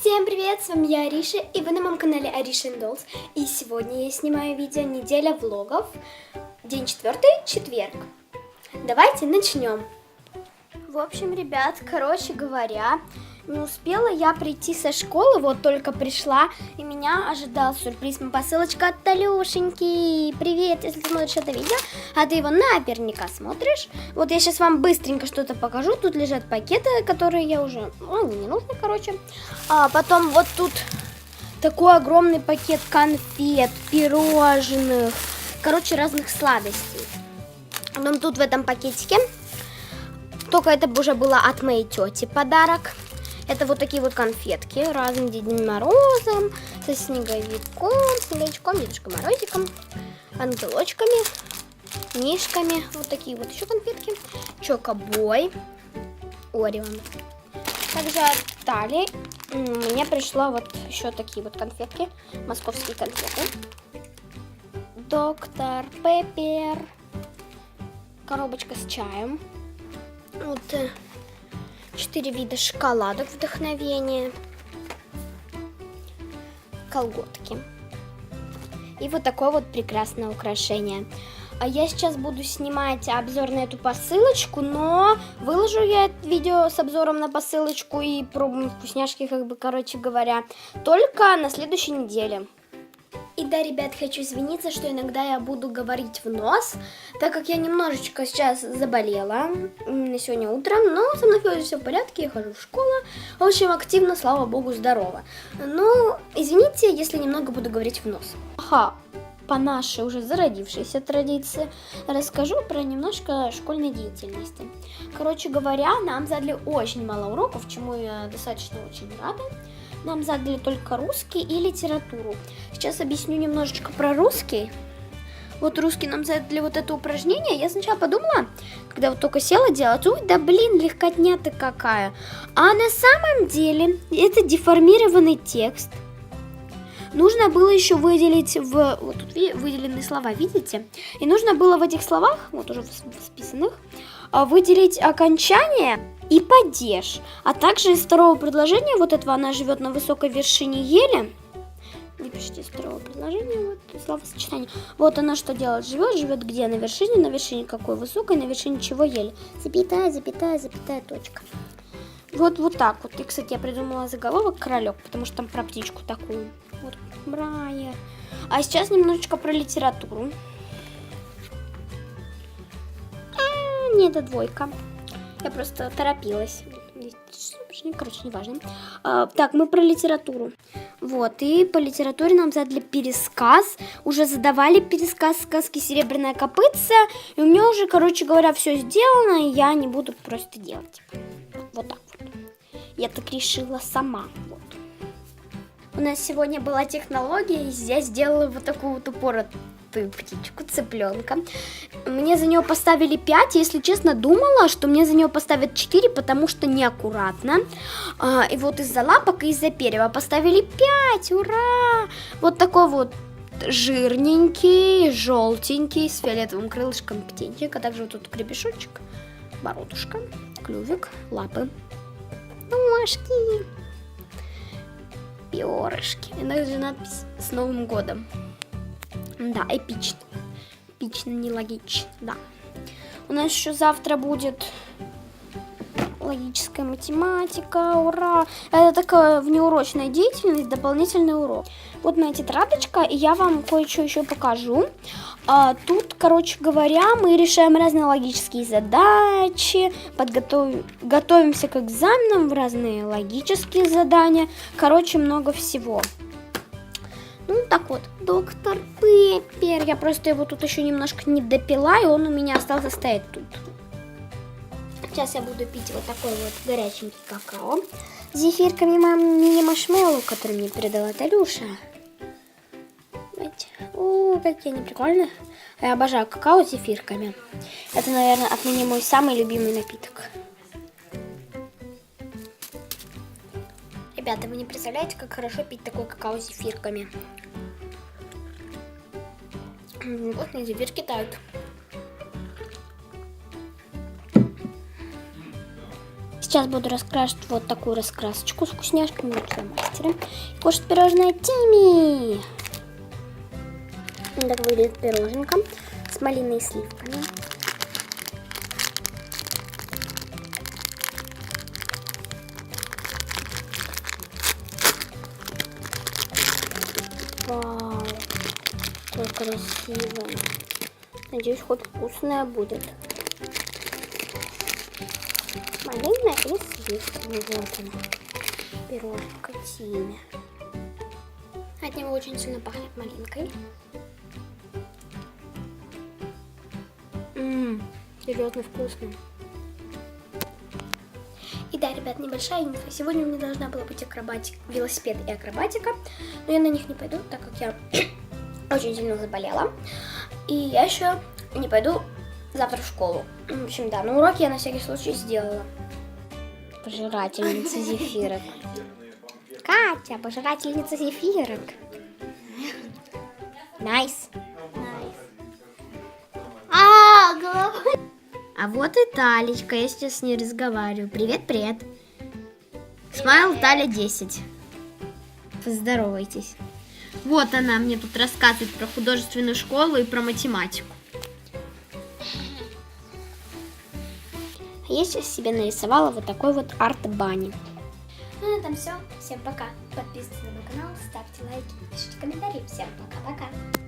Всем привет, с вами я Ариша, и вы на моем канале Ариша Dolls. И сегодня я снимаю видео «Неделя влогов», день четвертый, четверг. Давайте начнем. В общем, ребят, короче говоря, не успела я прийти со школы, вот только пришла, и меня ожидал сюрприз. Посылочка от Талюшеньки. Привет, если ты смотришь это видео, а ты его наверняка смотришь. Вот я сейчас вам быстренько что-то покажу. Тут лежат пакеты, которые я уже... Ну, не нужны, короче. А потом вот тут такой огромный пакет конфет, пирожных, короче, разных сладостей. Потом тут в этом пакетике только это уже было от моей тети подарок. Это вот такие вот конфетки разным Дедом Морозом, со снеговиком, снеговичком, Дедушкой Морозиком, ангелочками, мишками. Вот такие вот еще конфетки. Чокобой, Орион. Также от Тали мне пришло вот еще такие вот конфетки, московские конфеты. Доктор Пеппер. Коробочка с чаем. Вот э, четыре вида шоколадок вдохновения. Колготки. И вот такое вот прекрасное украшение. А я сейчас буду снимать обзор на эту посылочку, но выложу я это видео с обзором на посылочку и пробуем вкусняшки, как бы, короче говоря, только на следующей неделе. И да, ребят, хочу извиниться, что иногда я буду говорить в нос, так как я немножечко сейчас заболела м, сегодня утром, но со мной все в порядке, я хожу в школу, в общем, активно, слава богу, здорово. Ну, извините, если немного буду говорить в нос. Ага, по нашей уже зародившейся традиции расскажу про немножко школьной деятельности. Короче говоря, нам задали очень мало уроков, чему я достаточно очень рада. Нам задали только русский и литературу. Сейчас объясню немножечко про русский. Вот русский нам задали вот это упражнение. Я сначала подумала, когда вот только села делать, ой, да блин, легкотня-то какая. А на самом деле это деформированный текст. Нужно было еще выделить в... Вот тут выделенные слова, видите? И нужно было в этих словах, вот уже списанных, а, выделить окончание и падеж. А также из второго предложения, вот этого она живет на высокой вершине ели. Не пишите из второго предложения, вот словосочетание. Вот она что делает, живет, живет где? На вершине, на вершине какой высокой, на вершине чего ели. Запятая, запятая, запятая, точка. Вот, вот так вот. И, кстати, я придумала заголовок «Королек», потому что там про птичку такую. Вот, Брайер. А сейчас немножечко про литературу. А, не, это двойка. Я просто торопилась. Короче, неважно. А, так, мы про литературу. Вот, и по литературе нам задали пересказ. Уже задавали пересказ сказки «Серебряная копытца». И у меня уже, короче говоря, все сделано, и я не буду просто делать. Вот так вот. Я так решила сама. Вот. У нас сегодня была технология, и я сделала вот такую вот упоротую птичку, цыпленка. Мне за нее поставили 5, если честно, думала, что мне за нее поставят 4, потому что неаккуратно. А, и вот из-за лапок и из-за перьев поставили 5, ура! Вот такой вот жирненький, желтенький, с фиолетовым крылышком птенчик, а также вот тут крепешочек, бородушка, клювик, лапы, ножки, перышки. И также надпись «С Новым годом». Да, эпично. Эпично, нелогично, да. У нас еще завтра будет логическая математика, ура! Это такая внеурочная деятельность, дополнительный урок. Вот моя тетрадочка, и я вам кое-что еще покажу. А, тут, короче говоря, мы решаем разные логические задачи, подготовим, готовимся к экзаменам в разные логические задания. Короче, много всего. Ну, так вот, доктор Пеппер. Я просто его тут еще немножко не допила, и он у меня остался стоять тут. Сейчас я буду пить вот такой вот горяченький какао с зефирками мини-маршмеллоу, который мне передала Талюша. О, какие они прикольные. Я обожаю какао с зефирками. Это, наверное, отныне мой самый любимый напиток. Ребята, вы не представляете, как хорошо пить такой какао с зефирками. Вкусные зефирки тают. сейчас буду раскрашивать вот такую раскрасочку с вкусняшками вот мастера. Кушать пирожное Тими. Так выглядит пироженка с малиной и сливками. Вау, какое красивое. Надеюсь, хоть вкусное будет. Малина и сливки. Вот она. Пирожка Тиме. От него очень сильно пахнет малинкой. Ммм, серьезно вкусно. И да, ребят, небольшая инфа. Сегодня у меня должна была быть акробатика, велосипед и акробатика, но я на них не пойду, так как я очень сильно заболела. И я еще не пойду завтра в школу. В общем, да, но уроки я на всякий случай сделала. Пожирательница зефирок. Катя, пожирательница зефирок. Найс. А, А вот и Талечка, я сейчас с ней разговариваю. Привет, привет. Смайл Таля 10. Поздоровайтесь. Вот она мне тут рассказывает про художественную школу и про математику. Я сейчас себе нарисовала вот такой вот арт-бани. Ну на этом все. Всем пока. Подписывайтесь на мой канал, ставьте лайки, пишите комментарии. Всем пока-пока.